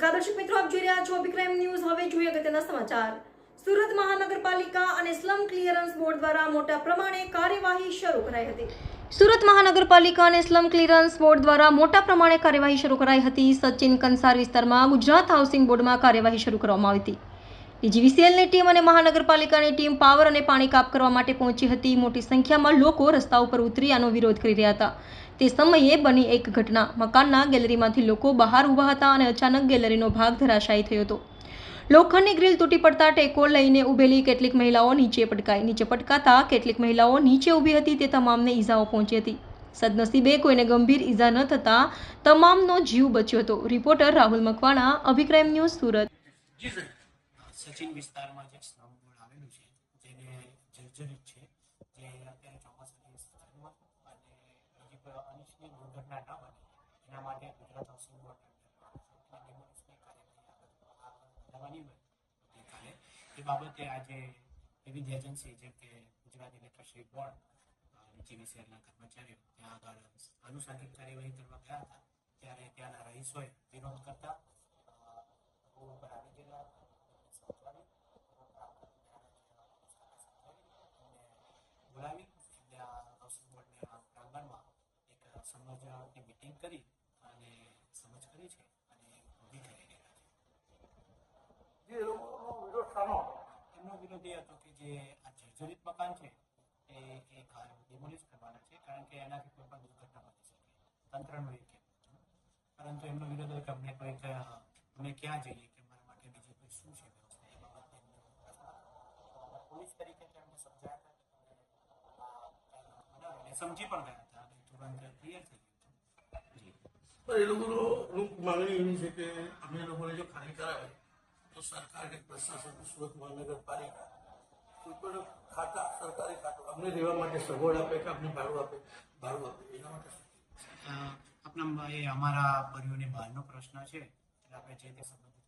દર્શક મિત્રો, આપ જોઈ રહ્યા છો અભિક્રાઇમ ન્યૂઝ. હવે જોઈએ અગત્યના સમાચાર. સુરત મહાનગરપાલિકા અને સ્લમ ક્લિયરન્સ બોર્ડ દ્વારા મોટા પ્રમાણે કાર્યવાહી શરૂ કરાઈ હતી. સુરત મહાનગરપાલિકા અને સ્લમ ક્લિયરન્સ બોર્ડ દ્વારા મોટા પ્રમાણે કાર્યવાહી શરૂ કરાઈ હતી. સચિન કંસાર વિસ્તારમાં ગુજરાત હાઉસિંગ બોર્ડમાં કાર્યવાહી શરૂ કરવામાં આવી હતી. ડીજીવીસીએલની ટીમ અને મહાનગરપાલિકાની ટીમ પાવર અને પાણી કાપ કરવા માટે પહોંચી હતી. મોટી સંખ્યામાં લોકો રસ્તા ઉપર ઉતરી આનો વિરોધ કરી રહ્યા હતા. તે સમયે બની એક ઘટના. મકાનના ગેલેરીમાંથી લોકો બહાર ઊભા હતા અને અચાનક ગેલેરીનો ભાગ ધરાશાયી થયો હતો. લોખંડની ગ્રીલ તૂટી પડતા ટેકો લઈને ઊભેલી કેટલીક મહિલાઓ નીચે પટકાઈ. નીચે પટકાતા કેટલીક મહિલાઓ નીચે ઊભી હતી તે તમામને ઈજાઓ પહોંચી હતી. સદનસીબે કોઈને ગંભીર ઈજા ન થતા તમામનો જીવ બચ્યો હતો. Reporter Rahul Makwana, અભિક્રાઇમ news Surat. સચિન વિસ્તારમાં જે બોર્ડ આવેલું છે, જેને જર્જરિત છે, જે અત્યારે ચોમાસાની સિઝનમાં અને બીજી કોઈ અનિચ્છનીય દુર્ઘટના ના બને, એના માટે ગુજરાત હાઉસિંગ બોર્ડ ડિમોલિશની કાર્યવાહી આગળ ગઈકાલે એ બાબતે આજે વિવિધ એજન્સી જેમ કે ગુજરાત ઇલેક્ટ્રિસિટી બોર્ડ શહેરના કર્મચારીઓ ત્યાં આગળ આનુષંગિક કાર્યવાહી કરવા ગયા હતા. ત્યારે ત્યાંના રહીશોએ વિરોધ કરતા અ, રોડ ઉપર આવી ગયેલા હતા. સમજાવી, એમને બોલાવી એટલે આ હાઉસિંગ બોર્ડના પ્રાંગણમાં એક સમજની મિટિંગ કરી અને સમજ કરી છે અને ઊભી કરી રહ્યા છે. જે લોકોનો વિરોધ એમનો વિરોધ એ હતો કે જે આ જર્જરિત મકાન છે, એ એ ડિમોલિશ કરવાના છે, કારણ કે એનાથી કોઈ પણ દુર્ઘટના બની શકે. તંત્રનો એક પરંતુ એમનો વિરોધ હતો કે અમને કોઈક અમે ક્યાં જઈએ કે મારા માટે બીજી કોઈ શું છે વ્યવસ્થા? એ બાબતે પોલીસ તરીકે તેમને સમજાયા હતા સમજી પણ ગયા પણ એ લોકોનું માંગણી એવી છે કે અમે લોકોને જો ખાલી કરાવે, તો સરકાર કે પ્રશાસન, સુરત મહાનગરપાલિકા કોઈ પણ ખાતા, સરકારી ખાતું અમને રહેવા માટે સગવડ આપે કે અમને ભાડું આપે ભાડું આપે, એના માટે? આપણા એ અમારા પરિવારની બહારનો પ્રશ્ન છે આપણે જે તે સંબંધિત